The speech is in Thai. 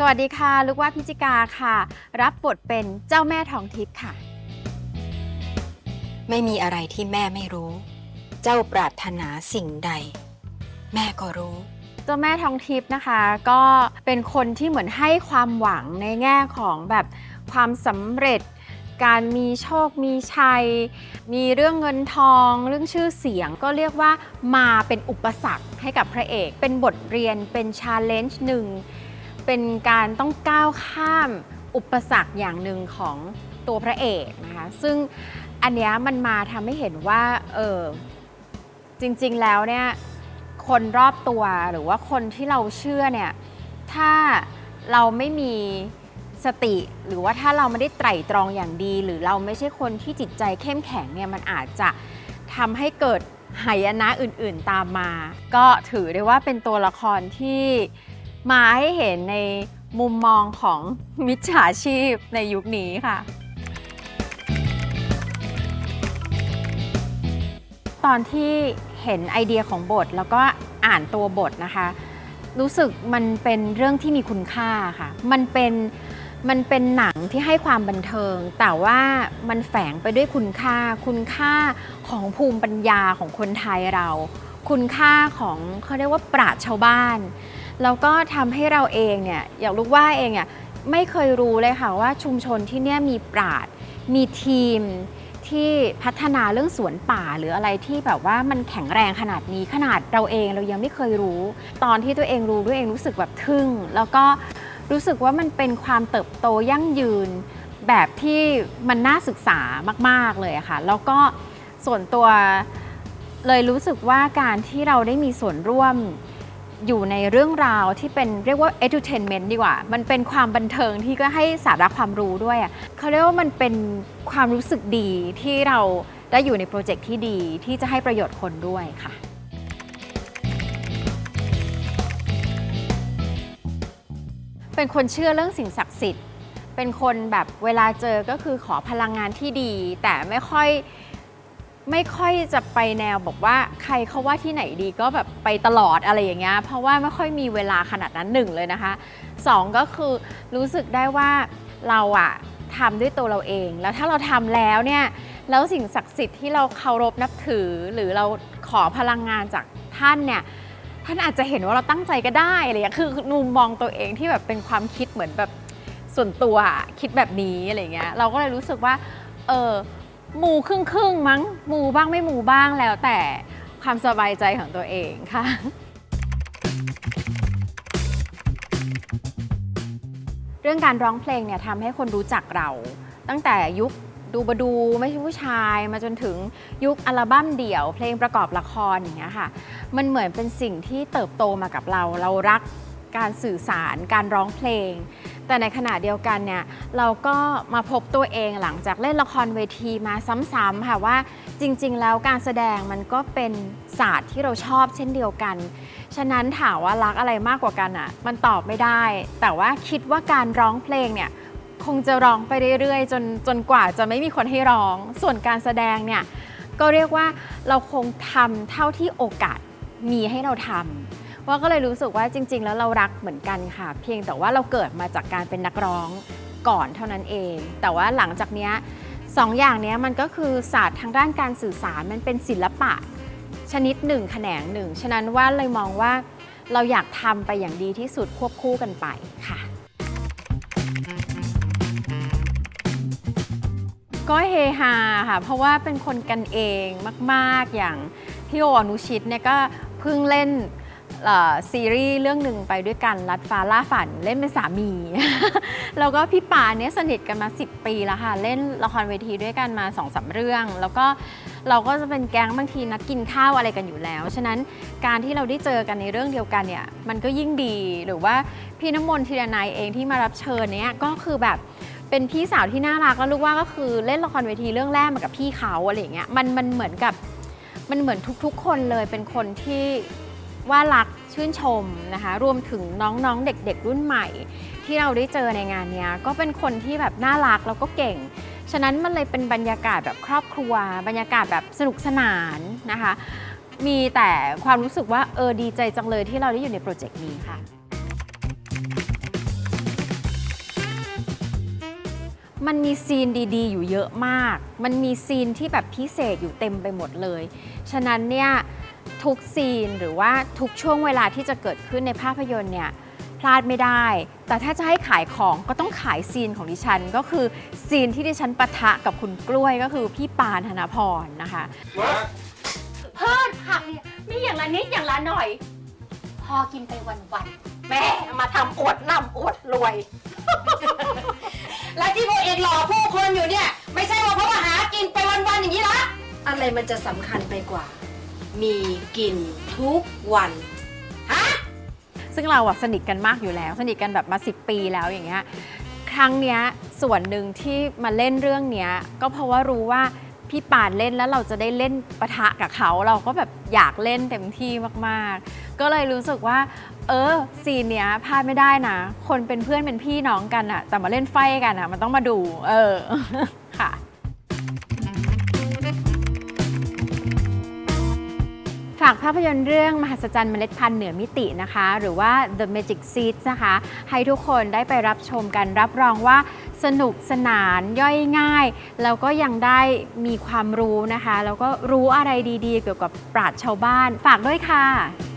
สวัสดีค่ะ ลูกว่าพิจิกาค่ะ รับบทเป็นเจ้าแม่ทองทิพย์ค่ะ ไม่มีอะไรที่แม่ไม่รู้ เจ้าปรารถนาสิ่งใด แม่ก็รู้ เจ้าแม่ทองทิพย์นะคะ ก็เป็นคนที่เหมือนให้ความหวังในแง่ของแบบความสำเร็จ การมีโชคมีชัย มีเรื่องเงินทอง เรื่องชื่อเสียงก็เรียกว่ามาเป็นอุปสรรคให้กับพระเอก เป็นบทเรียนเป็นชาเลนจ์หนึ่ง เป็นการต้องก้าวข้ามอุปสรรคอย่างหนึ่งของตัวพระเอกนะคะ ซึ่งอันเนี้ยมันมาทำให้เห็นว่าเออจริงๆแล้วเนี่ยคนรอบตัวหรือว่าคนที่เราเชื่อเนี่ยถ้าเราไม่มีสติหรือว่าถ้าเราไม่ได้ไตร่ตรองอย่างดี หรือเราไม่ใช่คนที่จิตใจเข้มแข็งเนี่ยมันอาจจะทำให้เกิดหายนะอื่นๆตามมา ก็ถือได้ว่าเป็นตัวละครที่ มาให้เห็นในมุมมองของมิจฉาชีพในยุคนี้ค่ะ ตอนที่เห็นไอเดียของบทแล้วก็อ่านตัวบทนะคะ รู้สึกมันเป็นเรื่องที่มีคุณค่าค่ะ มันเป็นมันเป็นหนังที่ให้ความบันเทิง แต่ว่ามันแฝงไปด้วยคุณค่า คุณค่าของภูมิปัญญาของคนไทยเรา คุณค่าของเขาเรียกว่าปราชญ์ชาวบ้าน แล้วก็ทำให้เราเองเนี่ยอยากรู้ว่าเองอะไม่เคยรู้เลยค่ะว่าชุมชนที่เนี่ยมีปราชญ์มีทีมที่พัฒนาเรื่องสวนป่าหรืออะไรที่แบบว่ามันแข็งแรงขนาดนี้ขนาดเราเองเรายังไม่เคยรู้ ตอนที่ตัวเองรู้ด้วยเองรู้สึกแบบทึ่ง แล้วก็รู้สึกว่ามันเป็นความเติบโตยั่งยืน แบบที่มันน่าศึกษามาก ๆเลยค่ะ แล้วก็ส่วนตัวเลยรู้สึกว่าการที่เราได้มีส่วนร่วม อยู่ในเรื่องราวที่เป็นเรียกว่า entertainment ดีกว่า มันเป็นความบันเทิงที่ก็ให้สาระความรู้ด้วยอะเขาเรียกว่ามันเป็นความรู้สึกดีที่เราได้อยู่ในโปรเจกต์ที่ดีที่จะให้ประโยชน์คนด้วยค่ะเป็นคนเชื่อเรื่องสิ่งศักดิ์สิทธิ์ เป็นคนแบบเวลาเจอก็คือขอพลังงานที่ดี แต่ไม่ค่อย ไม่ค่อยจะไปแนวบอกว่าใครเขาว่าที่ไหนดีก็แบบไปตลอดอะไรอย่างเงี้ยเพราะว่าไม่ค่อยมีเวลาขนาดนั้นหนึ่งเลยนะคะสองก็คือรู้สึกได้ว่าเราอะทำด้วยตัวเราเอง แล้วถ้าเราทำแล้วเนี่ยแล้วสิ่งศักดิ์สิทธิ์ที่เราเคารพนับถือ หรือเราขอพลังงานจากท่านเนี่ยท่านอาจจะเห็นว่าเราตั้งใจก็ได้อะไรอย่างเงี้ยคือมุมมองตัวเองที่แบบเป็นความคิดเหมือนแบบส่วนตัวคิดแบบนี้อะไรอย่างเงี้ยเราก็เลยรู้สึกว่าเออ หมูครึ่งครึ่งๆมั้งหมูบ้างไม่หมูบ้างแล้วแต่ความสบายใจของตัวเองค่ะ เรื่องการร้องเพลงเนี่ยทำให้คนรู้จักเรา ตั้งแต่ยุคดูบดูไม่ใช่ผู้ชาย มาจนถึงยุคอัลบั้มเดี่ยว เพลงประกอบละครอย่างเงี้ยค่ะ มันเหมือนเป็นสิ่งที่เติบโตมากับเรา เรารักการสื่อสารการร้องเพลง แต่ในขณะเดียวกันเนี่ยเราก็มาพบตัวเองหลังจากเล่นละครเวทีมาซ้ำๆค่ะว่าจริง ๆ แล้วการแสดงมันก็เป็นศาสตร์ที่เราชอบเช่นเดียวกัน ฉะนั้นถามว่ารักอะไรมากกว่ากันอะมันตอบไม่ได้ แต่ว่าคิดว่าการร้องเพลงเนี่ยคงจะร้องไปเรื่อยๆ จนจนกว่าจะไม่มีคนให้ร้อง ส่วนการแสดงเนี่ยก็เรียกว่าเราคงทำเท่าที่โอกาสมีให้เราทำ ว่าก็เลยรู้สึกว่าจริง ๆ แล้วเรารักเหมือนกันค่ะ เพียงแต่ว่าเราเกิดมาจากการเป็นนักร้องก่อนเท่านั้นเอง แต่ว่าหลังจากเนี้ยสองอย่างเนี้ยมันก็คือศาสตร์ทางด้านการสื่อสารมันเป็นศิลปะ ชนิดหนึ่งแขนงหนึ่ง ฉะนั้นว่าเลยมองว่าเราอยากทำไปอย่างดีที่สุดควบคู่กันไปค่ะก็เฮฮาค่ะเพราะว่าเป็นคนกันเองมาก ๆ อย่างพี่โออนุชิตเนี่ยก็เพิ่งเล่น ซีรีส์เรื่องหนึ่งไปด้วยกันรัดฟ้าล่าฝันเล่นเป็นสามี แล้วก็พี่ป่าเนี่ยสนิทกันมา 10 ปีแล้วค่ะ เล่นละครเวทีด้วยกันมา2อสเรื่อง แล้วก็เราก็จะเป็นแก๊งบางทีนัดกินข้าวอะไรกันอยู่แล้ว ฉะนั้นการที่เราได้เจอกันในเรื่องเดียวกันเนี่ยมันก็ยิ่งดีหรือว่าพี่น้ำมนต์ธีรนัยเองที่มารับเชิญเนี่ยก็คือแบบเป็นพี่สาวที่น่ารักแล้วลูกว่าก็คือเล่นละครเวทีเรื่องแรกมากับพี่เขาอะไรอย่างเงี้ยมันมันเหมือนกับมันเหมือนทุกๆ คนเลยเป็นคนที่ ว่ารักชื่นชมนะคะ รวมถึงน้องๆเด็กๆรุ่นใหม่ ที่เราได้เจอในงานนี้ก็เป็นคนที่แบบน่ารักแล้วก็เก่ง ฉะนั้นมันเลยเป็นบรรยากาศแบบครอบครัว บรรยากาศแบบสนุกสนานนะคะ มีแต่ความรู้สึกว่าเออดีใจจังเลยที่เราได้อยู่ในโปรเจกต์นี้ค่ะมันมีซีนดีๆ อยู่เยอะมาก มันมีซีนที่แบบพิเศษอยู่เต็มไปหมดเลย ฉะนั้นเนี่ย ทุกซีนหรือว่าทุกช่วงเวลาที่จะเกิดขึ้นในภาพยนตร์เนี่ยพลาดไม่ได้ แต่ถ้าจะให้ขายของก็ต้องขายซีนของดิฉัน ก็คือซีนที่ดิฉันปะทะกับคุณกล้วยก็คือพี่ปานธนพรนะคะ เพิ่นผักเนี่ยมีอย่างละนิดอย่างละหน่อย พอกินไปวันๆแม่มาทำอวดร่ำอวดรวย และที่พวกเองรอผู้คนอยู่เนี่ย ไม่ใช่ว่าเพราะว่าหากินไปวันๆอย่างนี้ละอะไรมันจะสำคัญไปกว่า มีกินทุกวันซึ่งเราอะสนิทกันมากอยู่แล้ว สนิทกันแบบมา 10 ปีแล้วอย่างเงี้ยครั้งเนี้ยส่วนหนึ่งที่มาเล่นเรื่องเนี้ยก็เพราะว่ารู้ว่าพี่ปานเล่นแล้วเราจะได้เล่นปะทะกับเขาเราก็แบบอยากเล่นเต็มที่มากๆ ก็เลยรู้สึกว่า เออซีนเนี้ยพลาดไม่ได้นะ คนเป็นเพื่อนเป็นพี่น้องกันอะแต่มาเล่นไฟกันอะมันต้องมาดู เออค่ะ ฝากภาพยนตร์เรื่องมหัศจรรย์เมล็ดพันธุ์เหนือมิตินะคะ หรือว่า The Magic Seeds นะคะ ให้ทุกคนได้ไปรับชมกันรับรองว่าสนุกสนานย่อยง่าย แล้วก็ยังได้มีความรู้นะคะ แล้วก็รู้อะไรดีๆ เกี่ยวกับปราชญ์ชาวบ้านฝากด้วยค่ะ